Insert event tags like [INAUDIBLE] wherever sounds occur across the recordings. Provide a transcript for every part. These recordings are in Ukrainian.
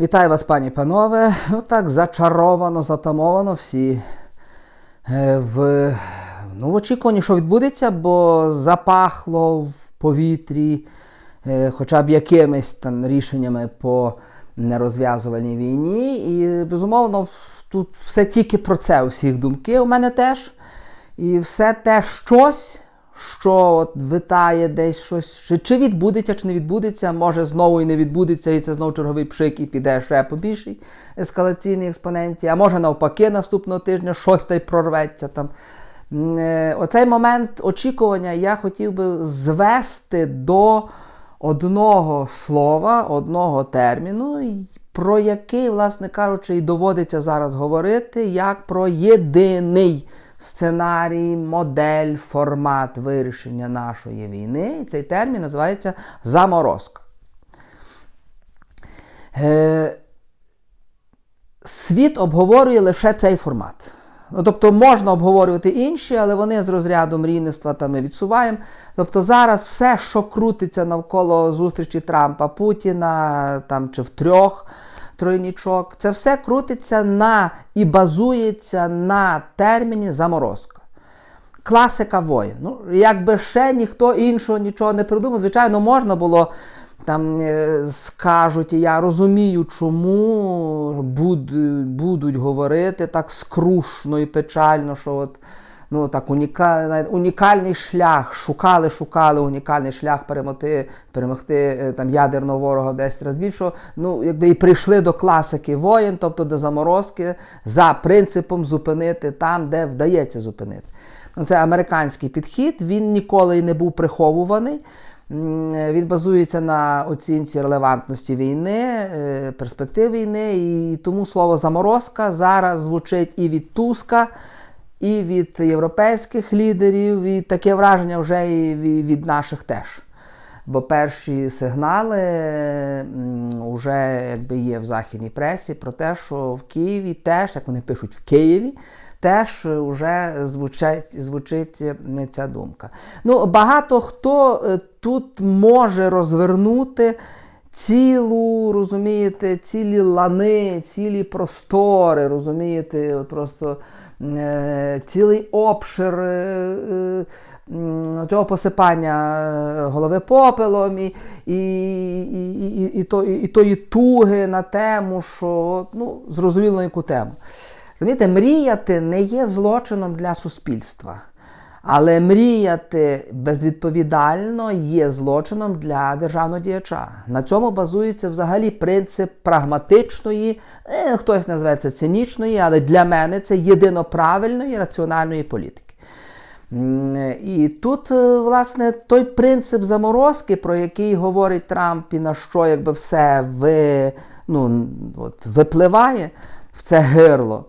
Вітаю вас, пані панове. Ну так зачаровано, затамовано всі е, в, ну, в очікуванні, що відбудеться, бо запахло в повітрі е, хоча б якимись там рішеннями по нерозв'язувальній війні. І, безумовно, тут все тільки про це. Усіх думки у мене теж. І все те щось, що от витає десь щось, чи, чи відбудеться, чи не відбудеться, може знову і не відбудеться, і це знову черговий пшик, і піде ще по більшій ескалаційній експоненті, а може навпаки наступного тижня щось та й прорветься там. Е, Оцей момент очікування я хотів би звести до одного слова, одного терміну, про який, власне кажучи, і доводиться зараз говорити, як про єдиний сценарій, модель, формат вирішення нашої війни. І цей термін називається заморозка. Е, світ обговорює лише цей формат. Ну, тобто можна обговорювати інші, але вони з розряду мрійництва там ми відсуваємо. Тобто зараз все, що крутиться навколо зустрічі Трампа, Путіна там, чи в трьох тройнічок, це все крутиться на і базується на терміні заморозка. Класика воїн. Ну, якби ще ніхто іншого нічого не придумав, звичайно, можна було. Там е, скажуть, і я розумію, чому буд, будуть говорити так скрушно і печально, що от, ну, так, уніка, унікальний шлях, шукали, шукали унікальний шлях перемогти, перемогти е, там, ядерного ворога 10 разів більшого. Ну, якби і прийшли до класики воїн, тобто до заморозки, за принципом зупинити там, де вдається зупинити. Ну, Це американський підхід, він ніколи не був приховуваний. Він базується на оцінці релевантності війни, е, перспектив війни, і тому слово заморозка зараз звучить і від Туска, і від європейських лідерів, і таке враження вже і від наших теж. Бо перші сигнали вже якби є в західній пресі про те, що в Києві теж, як вони пишуть, в Києві теж вже звучить, звучить ця думка. Ну, багато хто е, тут може розвернути цілу, розумієте, цілі лани, цілі простори, розумієте, просто цілий обшир. Е, е, Цього посипання е, голови попелом і, і, і, і, і, то, і, і тої туги на тему, що ну, зрозуміло яку тему. Розумієте, мріяти не є злочином для суспільства. Але мріяти безвідповідально є злочином для державного діяча. На цьому базується взагалі принцип прагматичної, е, хтось називає це цинічної, але для мене це єдино правильної раціональної політики. І тут, е, власне, той принцип заморозки, про який говорить Трамп, і на що якби все ви, ну, от, випливає в це гирло,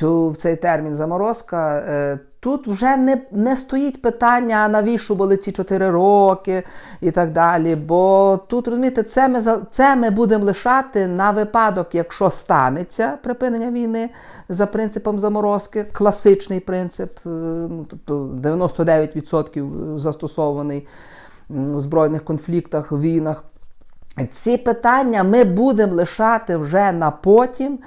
в цей термін заморозка, е, тут вже не, не стоїть питання, навіщо були ці 4 роки і так далі. Бо тут, розумієте, це ми, це ми будемо лишати на випадок, якщо станеться припинення війни за принципом заморозки, класичний принцип, е, ну, тобто 99% застосований у збройних конфліктах, війнах. Ці питання ми будемо лишати вже на потім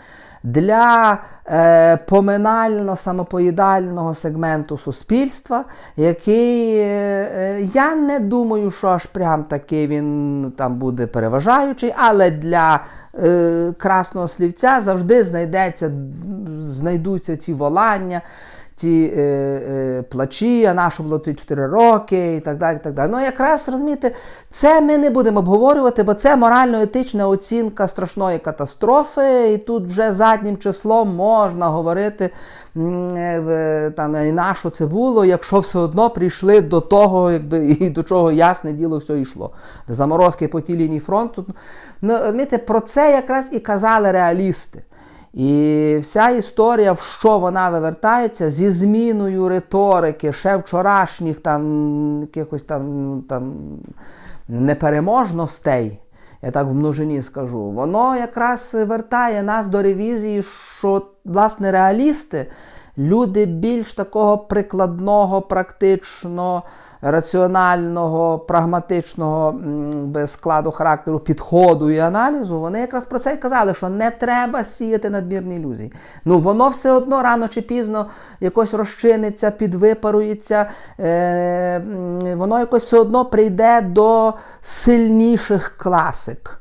для е, поминально-самопоїдального сегменту суспільства, який е, е, я не думаю, що аж прям таки він там буде переважаючий, але для е, красного слівця завжди знайдеться, знайдуться ці волання ті е, е, плачі, а нащо було ті 4 роки і так далі. і так далі. Ну якраз розумієте, це ми не будемо обговорювати, бо це морально-етична оцінка страшної катастрофи, і тут вже заднім числом можна говорити. е, Там і на що це було, якщо все одно прийшли до того, якби [LAUGHS] і до чого ясне діло все йшло. Заморозки по тій лінії фронту. Ну, про це якраз і казали реалісти. І вся історія, в що вона вивертається, зі зміною риторики, ще вчорашніх там якихось там, там непереможностей, я так в множині скажу, воно якраз вертає нас до ревізії, що власне реалісти, люди більш такого прикладного, практично раціонального, прагматичного складу характеру, підходу і аналізу, вони якраз про це й казали, що не треба сіяти надмірні ілюзії. Ну, воно все одно рано чи пізно якось розчиниться, підвипарується, е, воно якось все одно прийде до сильніших класик.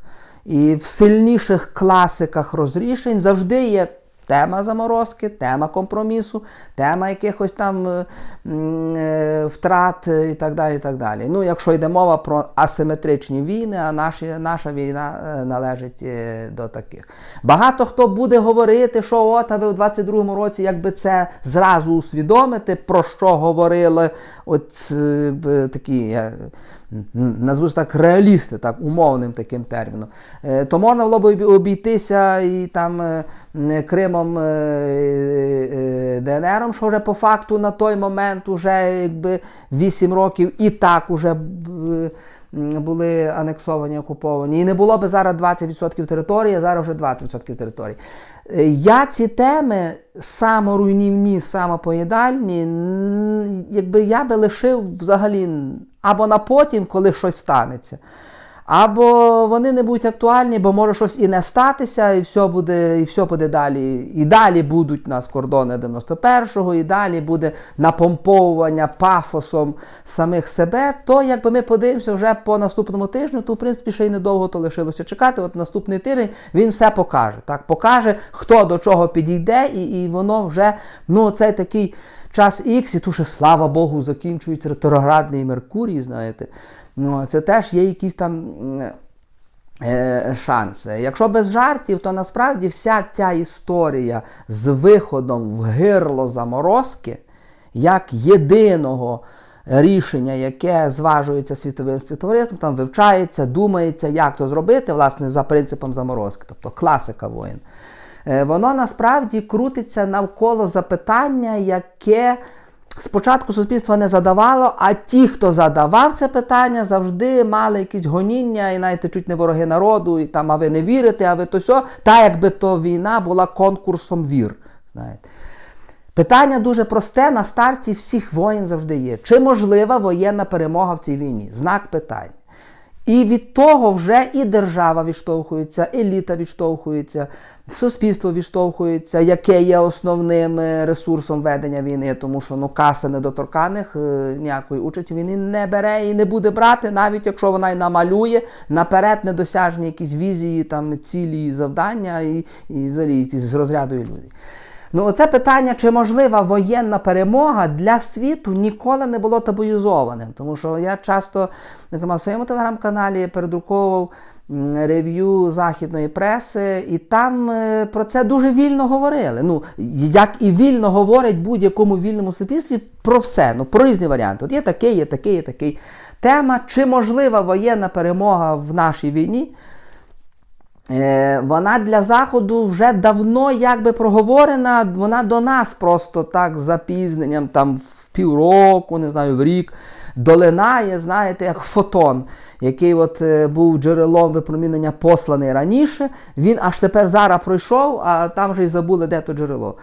І в сильніших класиках розрішень завжди є тема заморозки, тема компромісу, тема якихось там е, е, втрат е, і так далі. і так далі. Ну, якщо йде мова про асиметричні війни, а наші, наша війна належить до таких. Багато хто буде говорити, що от, а ви у 22-му році, якби це зразу усвідомити, про що говорили от такі. Назву так реалісти, так, умовним таким терміном, е, то можна було б обійтися і там е, Кримом, е, ДНРом, що вже по факту на той момент уже якби 8 років і так уже були анексовані, окуповані. І не було б зараз 20% території, а зараз вже 20% території. Я ці теми саморуйнівні, самопоїдальні, якби я би лишив взагалі або на потім, коли щось станеться. Або вони не будуть актуальні, бо може щось і не статися, і все буде, і все буде далі. І далі будуть у нас кордони 91-го, і далі буде напомповування пафосом самих себе. То якби ми подивимося вже по наступному тижню, то в принципі ще й недовго то лишилося чекати. От наступний тиждень він все покаже. Так, покаже, хто до чого підійде, і, і воно вже ну, цей такий час Х, і тут ще, слава Богу, закінчується ретроградний Меркурій, знаєте. Ну, це теж є якісь там е, шанси. Якщо без жартів, то насправді вся ця історія з виходом в гирло заморозки, як єдиного рішення, яке зважується світовим співтовариством, там вивчається, думається, як то зробити, власне, за принципом заморозки, тобто класика воїн. Е, Воно насправді крутиться навколо запитання, яке спочатку суспільство не задавало, а ті, хто задавав це питання, завжди мали якісь гоніння, і знаєте, чуть не вороги народу, і там, а ви не вірите, а ви то сьо, та якби то війна була конкурсом вір. Знаєте. Питання дуже просте на старті всіх воїн завжди є. Чи можлива воєнна перемога в цій війні? Знак питання. І від того вже і держава відштовхується, еліта відштовхується, суспільство відштовхується, яке є основним е, ресурсом ведення війни, тому що ну, каста недоторканих е, ніякої участі в війні не бере і не буде брати, навіть якщо вона й намалює наперед недосяжні якісь візії, там, цілі завдання і, і взагалі якісь з розряду ілюзій. Ну, оце питання, чи можлива воєнна перемога для світу ніколи не було табуїзованим. Тому що я часто, зокрема, в своєму телеграм-каналі передруковував рев'ю західної преси, і там е, про це дуже вільно говорили. Ну, як і вільно говорять будь-якому вільному суспільстві про все, ну, про різні варіанти. От є такий, є такий, є такий. Тема, чи можлива воєнна перемога в нашій війні. Е, Вона для Заходу вже давно якби проговорена, вона до нас просто так з запізненням, там в півроку, не знаю, в рік долинає, знаєте, як фотон, який от е, був джерелом випромінення посланий раніше. Він аж тепер зараз пройшов, а там вже й забули, де то джерело.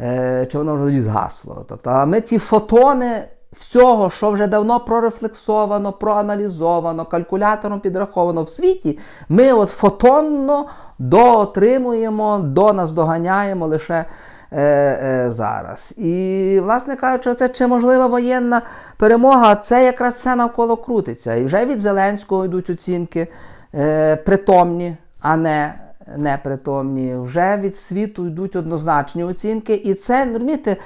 Е, чи воно вже згасло. Тобто, ми ці фотони всього, що вже давно прорефлексовано, проаналізовано, калькулятором підраховано в світі, ми от фотонно доотримуємо, до нас доганяємо лише е, е, зараз. І, власне кажучи, це чи можлива воєнна перемога, це якраз все навколо крутиться. І вже від Зеленського йдуть оцінки е, притомні, а не непритомні. Вже від світу йдуть однозначні оцінки. І це, розумієте,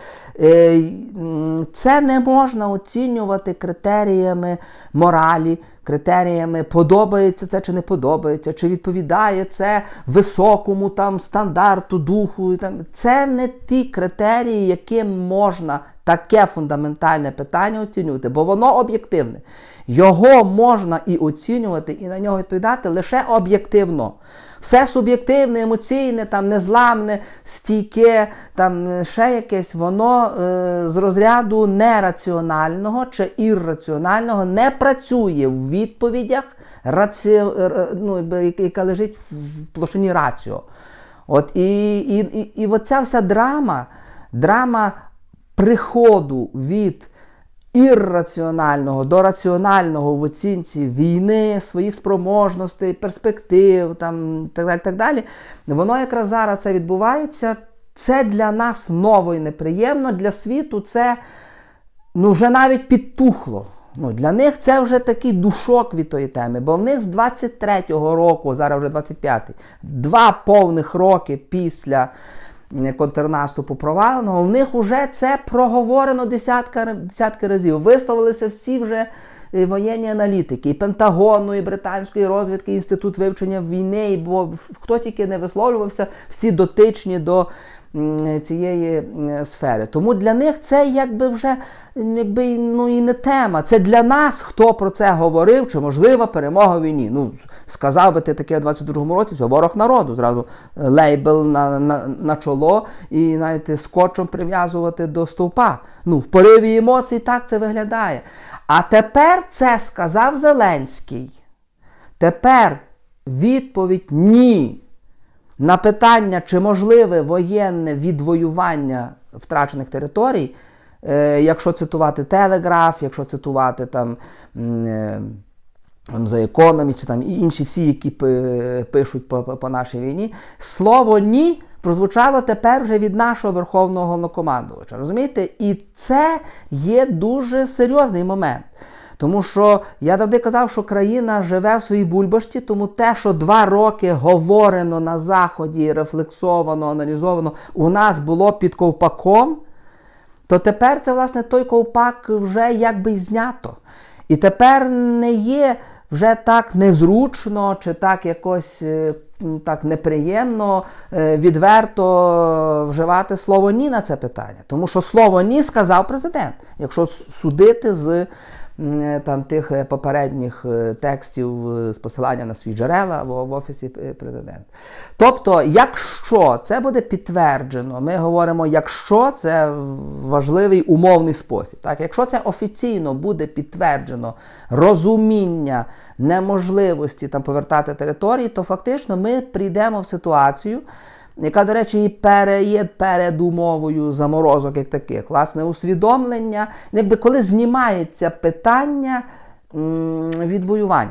це не можна оцінювати критеріями моралі, критеріями подобається це чи не подобається, чи відповідає це високому там стандарту, духу. Це не ті критерії, яким можна таке фундаментальне питання оцінювати, бо воно об'єктивне. Його можна і оцінювати, і на нього відповідати лише об'єктивно. Все суб'єктивне, емоційне, там незламне, стійке, там ще якесь, воно е, з розряду нераціонального чи ірраціонального не працює в відповідях, раці... ну, яка лежить в площині раціо. От і, і, і, і оця вся драма, драма приходу від ірраціонального до раціонального в оцінці війни, своїх спроможностей, перспектив, там, так далі, так далі, воно якраз зараз це відбувається. Це для нас ново і неприємно, для світу це ну, вже навіть підтухло. Ну, Для них це вже такий душок від тої теми, бо в них з 23-го року, зараз вже 25-й, два повних роки після контрнаступу проваленого, в них вже це проговорено десятка, десятки разів. Висловилися всі вже е, воєнні аналітики, і Пентагону, і британської розвідки, і інститут вивчення війни, бо хто тільки не висловлювався, всі дотичні до цієї сфери. Тому для них це якби вже якби, ну, і не тема. Це для нас, хто про це говорив, чи можлива перемога війні. Ну, Сказав би ти таке в 22-му році, це ворог народу. Зразу лейбл на на, на чоло і навіть скотчем прив'язувати до стовпа. Ну, В пориві емоцій так це виглядає. А тепер це сказав Зеленський. Тепер відповідь ні. На питання, чи можливе воєнне відвоювання втрачених територій, е, якщо цитувати Телеграф, якщо цитувати там е, за Economist, чи там і інші всі, які пишуть по, по нашій війні, слово ні прозвучало тепер вже від нашого верховного головнокомандувача. Розумієте? І це є дуже серйозний момент. Тому що я завжди казав, що країна живе в своїй бульбашці, тому те, що два роки говорено на Заході, рефлексовано, аналізовано, у нас було під ковпаком, то тепер це, власне, той ковпак вже якби знято. І тепер не є вже так незручно чи так якось е, так неприємно, е, відверто вживати слово ні на це питання. Тому що слово ні сказав президент, якщо судити з там тих е, попередніх е, текстів з посилання на свої джерела в Офісі президента. Тобто, якщо це буде підтверджено, ми говоримо, якщо це важливий умовний спосіб, так, якщо це офіційно буде підтверджено розуміння неможливості там повертати території, то фактично ми прийдемо в ситуацію яка, до речі, і є передумовою заморозок як таких, власне, усвідомлення, якби коли знімається питання відвоювань.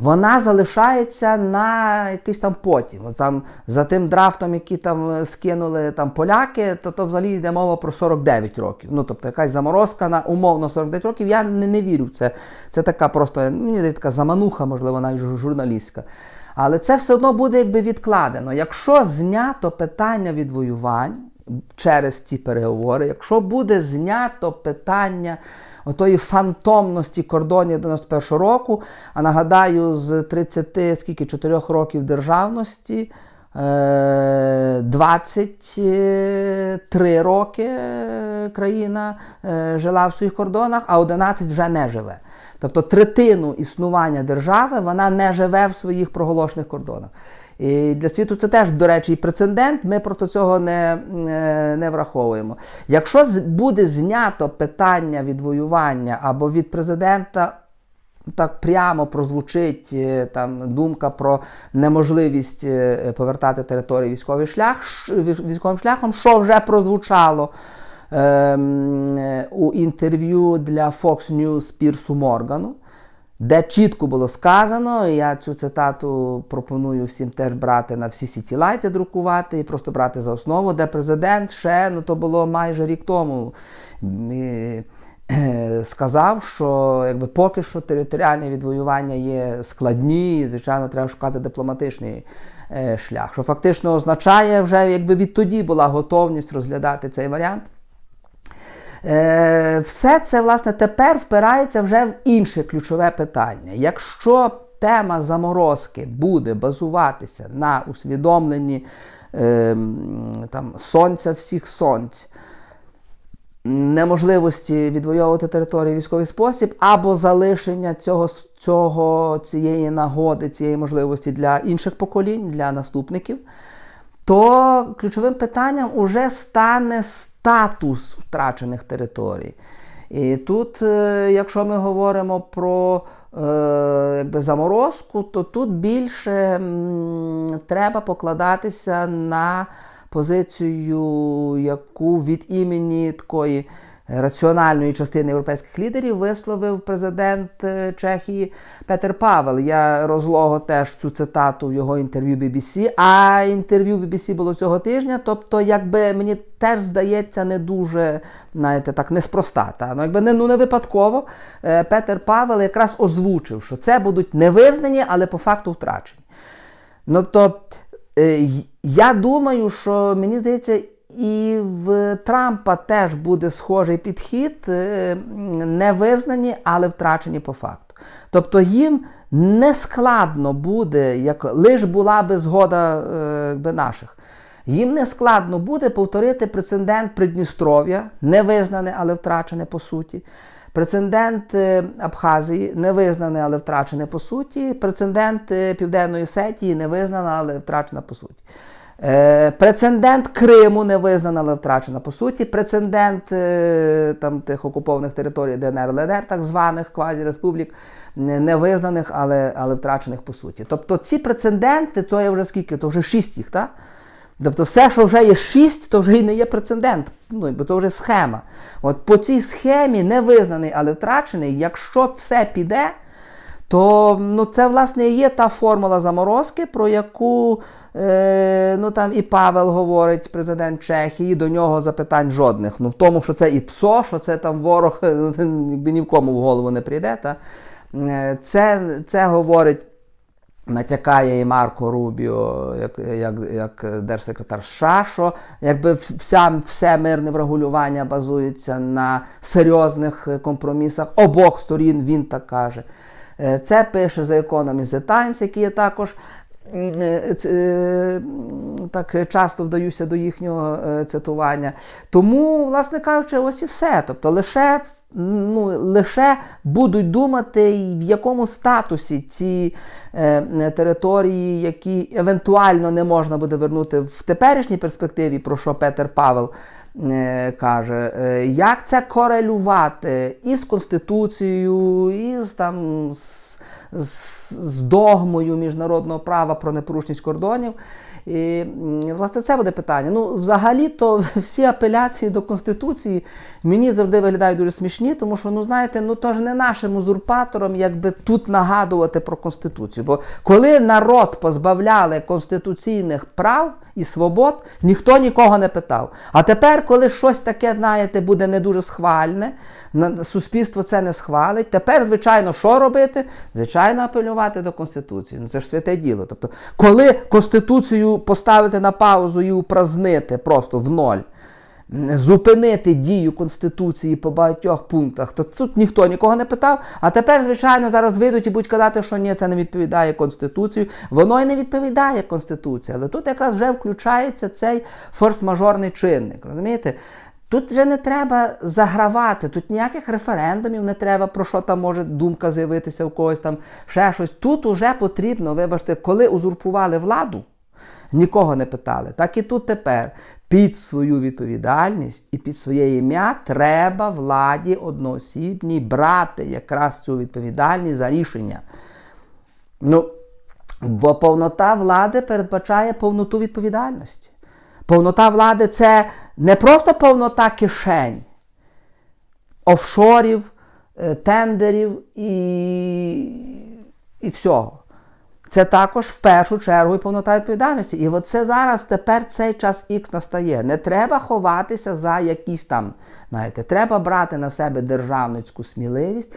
Вона залишається на якийсь там потім. От там, За тим драфтом, який там скинули там поляки, то то взагалі йде мова про 49 років. Ну, тобто якась заморозка на умовно 49 років. Я не не вірю в це. Це така просто мені така замануха, можливо, навіть журналістська. Але це все одно буде якби відкладено. Якщо знято питання відвоювань через ці переговори, якщо буде знято питання отої фантомності кордонів 91 року, а нагадаю, з 30 скільки 4 років державності. 23 е, роки країна е, жила в своїх кордонах, а 11 вже не живе. Тобто третину існування держави вона не живе в своїх проголошених кордонах. І Для світу це теж, до речі, і прецедент, ми проти цього не не враховуємо. Якщо буде знято питання відвоювання або від президента так прямо прозвучить е, там думка про неможливість е, повертати територію військовий шлях, військовим шляхом, що вже прозвучало у інтерв'ю для Fox News Пірсу Моргану, де чітко було сказано, і я цю цитату пропоную всім теж брати на всі сітілайти друкувати і просто брати за основу, де президент ще ну то було майже рік тому. Сказав, що якби поки що територіальне відвоювання є складні, і, звичайно, треба шукати дипломатичний е, шлях. Що фактично означає, вже якби відтоді була готовність розглядати цей варіант. Е, все це, власне, тепер впирається вже в інше ключове питання. Якщо тема заморозки буде базуватися на усвідомленні е, там, сонця всіх сонць, неможливості відвоювати територію в військовий спосіб, або залишення цього, цього, цієї нагоди, цієї можливості для інших поколінь, для наступників, то ключовим питанням уже стане статус втрачених територій. І тут, е, якщо ми говоримо про е, якби, заморозку, то тут більше треба покладатися на позицію, яку від імені такої раціональної частини європейських лідерів висловив президент е, Чехії Петер Павел. Я розлого теж цю цитату в його інтерв'ю BBC, а інтерв'ю BBC було цього тижня. Тобто, якби мені теж здається, не дуже знаєте, так неспроста. Та? Ну, якби не, ну, не випадково е, Петер Павел якраз озвучив, що це будуть не визнані, але по факту втрачені. Ну, Тобто, е, я думаю, що мені здається, і в Трампа теж буде схожий підхід, е, не визнані, але втрачені по факту. Тобто їм не складно буде, як лиш була би згода е, якби, наших. Їм не складно буде повторити прецедент Придністров'я, не визнане, але втрачене по суті. Прецедент е, Абхазії не визнаний, але втрачене по суті. Прецедент Південної Сетії не визнана, але втрачена по суті. Е, Прецедент Криму не визнана, але втрачена по суті. Прецедент е, там, тих окупованих територій ДНР, ЛНР, так званих квазі-республік, не визнаних, але, але втрачених по суті. Тобто ці прецеденти, то є вже скільки? То вже шість їх, так? Тобто все, що вже є 6, то вже і не є прецедент, ну, бо то вже схема. От по цій схемі не визнаний, але втрачений, якщо все піде, то ну, це, власне, є та формула заморозки, про яку е, ну, там і Павел говорить, президент Чехії, до нього запитань жодних. Ну, В тому, що це і ПСО, що це там ворог, [LAUGHS] якби ні в кому в голову не прийде. Та? Е, це, Це говорить. Натякає і Марко Рубіо, як як, як держсекретар США, що якби вся, все мирне врегулювання базується на серйозних компромісах обох сторін, він так каже. Е, це пише The Economist The Times, який я також е, е, так часто вдаюся до їхнього цитування. Тому, власне кажучи, ось і все. Тобто лише ну, лише будуть думати, в якому статусі ці е, території, які евентуально не можна буде вернути в теперішній перспективі, про що Петер Павел каже, е, як це корелювати із Конституцією, із там. з, з догмою міжнародного права про непорушність кордонів. І, власне, це буде питання. Ну, взагалі-то [LAUGHS] всі апеляції до Конституції мені завжди виглядають дуже смішні, тому що, ну знаєте, ну то ж не нашим узурпаторам якби тут нагадувати про Конституцію. Бо коли народ позбавляли конституційних прав і свобод, ніхто нікого не питав. А тепер, коли щось таке, знаєте, буде не дуже схвальне, суспільство це не схвалить. Тепер, звичайно, що робити? Звичайно, апелювати до Конституції. Ну це ж святе діло. Тобто, коли Конституцію поставити на паузу і упразнити просто в ноль. Зупинити дію Конституції по багатьох пунктах, то тут ніхто нікого не питав. А тепер, звичайно, зараз вийдуть і будуть казати, що ні, це не відповідає Конституції. Воно і не відповідає Конституції. Але тут якраз вже включається цей форс-мажорний чинник. Розумієте? Тут вже не треба загравати, тут ніяких референдумів не треба, про що там може думка з'явитися у когось там ще щось. Тут уже потрібно, вибачте, коли узурпували владу, нікого не питали. Так і тут тепер під свою відповідальність і під своє ім'я треба владі одноосібній брати якраз цю відповідальність за рішення. Ну, Бо повнота влади передбачає повноту відповідальності. Повнота влади це не просто повнота кишень, офшорів, е, тендерів і і всього. Це також в першу чергу і повнота відповідальності. І от це зараз тепер цей час ікс настає. Не треба ховатися за якісь там, знаєте, треба брати на себе державницьку сміливість.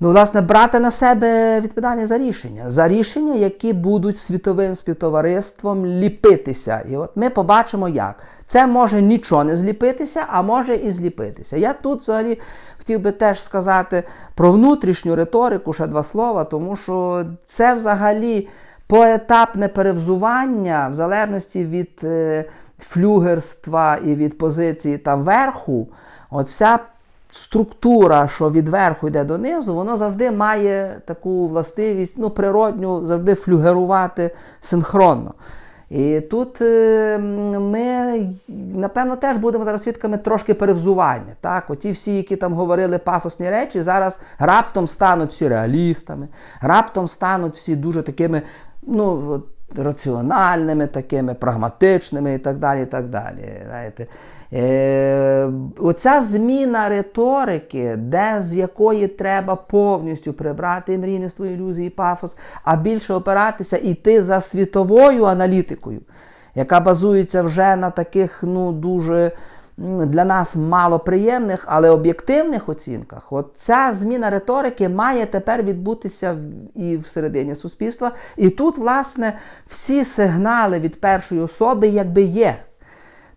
Ну, власне, брати на себе відповідальність за рішення, за рішення, які будуть світовим співтовариством ліпитися. І от ми побачимо, як. Це може нічого не зліпитися, а може і зліпитися. Я тут взагалі хотів би теж сказати про внутрішню риторику, ще два слова, тому що це взагалі поетапне перевзування, в залежності від е, флюгерства і від позиції там верху. От вся структура, що від верху йде донизу, воно завжди має таку властивість, ну, природню, завжди флюгерувати синхронно. І тут е, ми, напевно, теж будемо зараз свідками трошки перевзування. Так? Оті всі, які там говорили пафосні речі, зараз раптом стануть всі реалістами, раптом стануть всі дуже такими ну, раціональними, такими, прагматичними і так далі. і так далі. Знаєте. Е, оця зміна риторики, де з якої треба повністю прибрати мрійництво, ілюзії, пафос, а більше опиратися і йти за світовою аналітикою, яка базується вже на таких ну, дуже для нас малоприємних, але об'єктивних оцінках. От ця зміна риторики має тепер відбутися і всередині суспільства. І тут, власне, всі сигнали від першої особи якби є.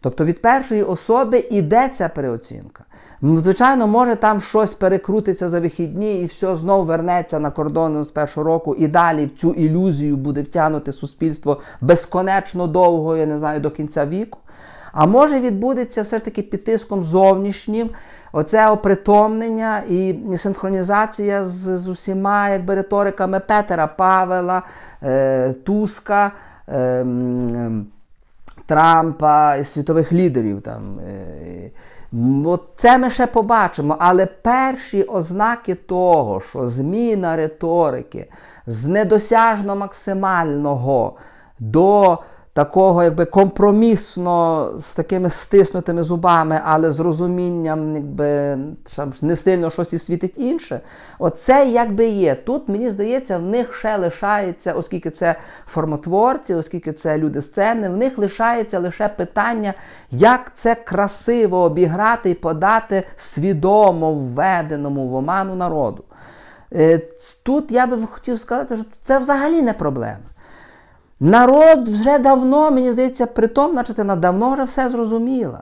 Тобто від першої особи іде ця переоцінка. Звичайно, може там щось перекрутиться за вихідні і все знову вернеться на кордони з першого року, і далі в цю ілюзію буде втягнути суспільство безконечно довго, я не знаю, до кінця віку. А може відбудеться все ж таки під тиском зовнішнім, оце опритомнення і синхронізація з, з усіма якби, риториками Петера Павела, е, Туска. Е, Трампа світових лідерів. Там. е, От це ми ще побачимо. Але перші ознаки того, що зміна риторики з недосяжно максимального до такого якби компромісно з такими стиснутими зубами, але з розумінням, якби не сильно щось і світить інше. Оце якби є. Тут, мені здається, в них ще лишається, оскільки це формотворці, оскільки це люди сцени, в них лишається лише питання, як це красиво обіграти і подати свідомо введеному в оману народу. Е, Тут я би хотів сказати, що це взагалі не проблема. Народ вже давно, мені здається, притомна частина давно вже все зрозуміла.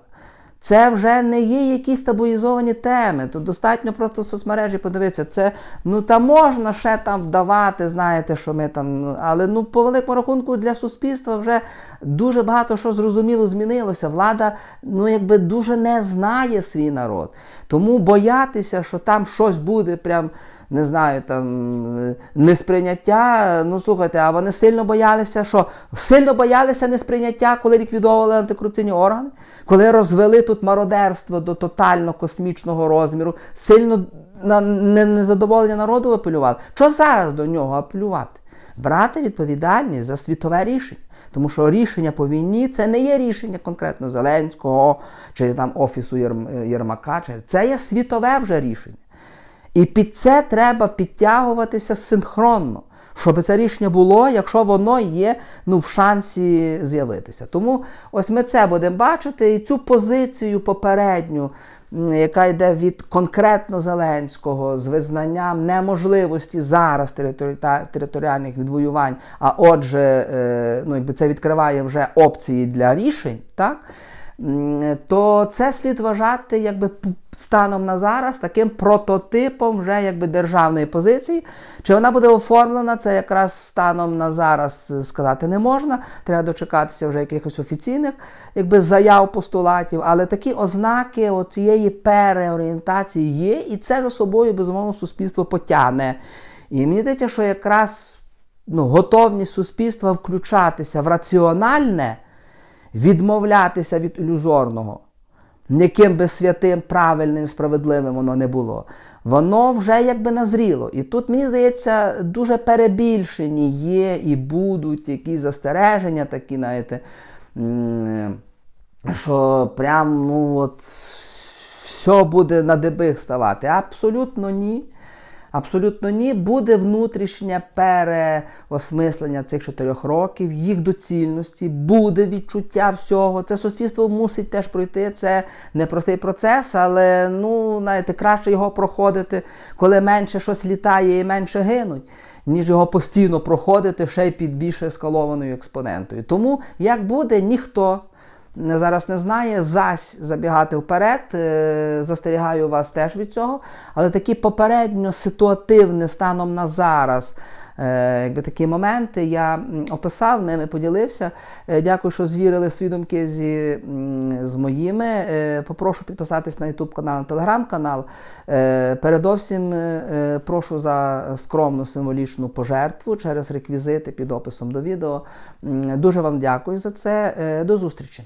Це вже не є якісь табуїзовані теми. Тут достатньо просто в соцмережі подивитися. Це ну там можна ще там вдавати, знаєте, що ми там. Але ну по великому рахунку для суспільства вже дуже багато що зрозуміло змінилося. Влада ну якби дуже не знає свій народ. Тому боятися, що там щось буде прям не знаю, там е, несприйняття. Ну слухайте, а вони сильно боялися, що сильно боялися несприйняття, коли ліквідовували антикорупційні органи, коли розвели тут мародерство до тотально космічного розміру, сильно на незадоволення народу апелювали. Що зараз до нього апелювати? Брати відповідальність за світове рішення. Тому що рішення по війні це не є рішення конкретно Зеленського чи там Офісу Єрмака. Це є світове вже рішення. І під це треба підтягуватися синхронно, щоб це рішення було, якщо воно є ну, в шансі з'явитися. Тому ось ми це будемо бачити, і цю позицію попередню, яка йде від конкретно Зеленського з визнанням неможливості зараз територі- територіальних відвоювань, а отже, е, ну, якби це відкриває вже опції для рішень, так? То це слід вважати якби станом на зараз таким прототипом вже якби державної позиції. Чи вона буде оформлена, це якраз станом на зараз е, сказати не можна. Треба дочекатися вже якихось офіційних якби, заяв, постулатів, але такі ознаки цієї переорієнтації є, і це за собою безумовно суспільство потягне. І мені здається, що якраз ну, готовність суспільства включатися в раціональне відмовлятися від ілюзорного, яким би святим, правильним, справедливим воно не було. Воно вже якби назріло. І тут, мені здається, дуже перебільшені є і будуть якісь застереження, такі, знаєте, що прям ну от все буде на дебих ставати. Абсолютно ні. Абсолютно ні. Буде внутрішнє переосмислення цих чотирьох років, їх доцільності, буде відчуття всього. Це суспільство мусить теж пройти. Це непростий процес, але ну, знаєте, краще його проходити, коли менше щось літає і менше гинуть. Ніж його постійно проходити ще й під більш ескалованою експонентою. Тому як буде, ніхто зараз не знає, зась забігати вперед. е, Застерігаю вас теж від цього. Але такі попередньо ситуативне станом на зараз. Е, Якби такі моменти я описав, ними поділився. Е, Дякую, що звірили свої думки зі, з моїми. Е, Попрошу підписатись на YouTube канал, на Telegram канал. Е, Передовсім прошу за скромну символічну пожертву через реквізити під описом до відео. Дуже вам дякую за це. До зустрічі.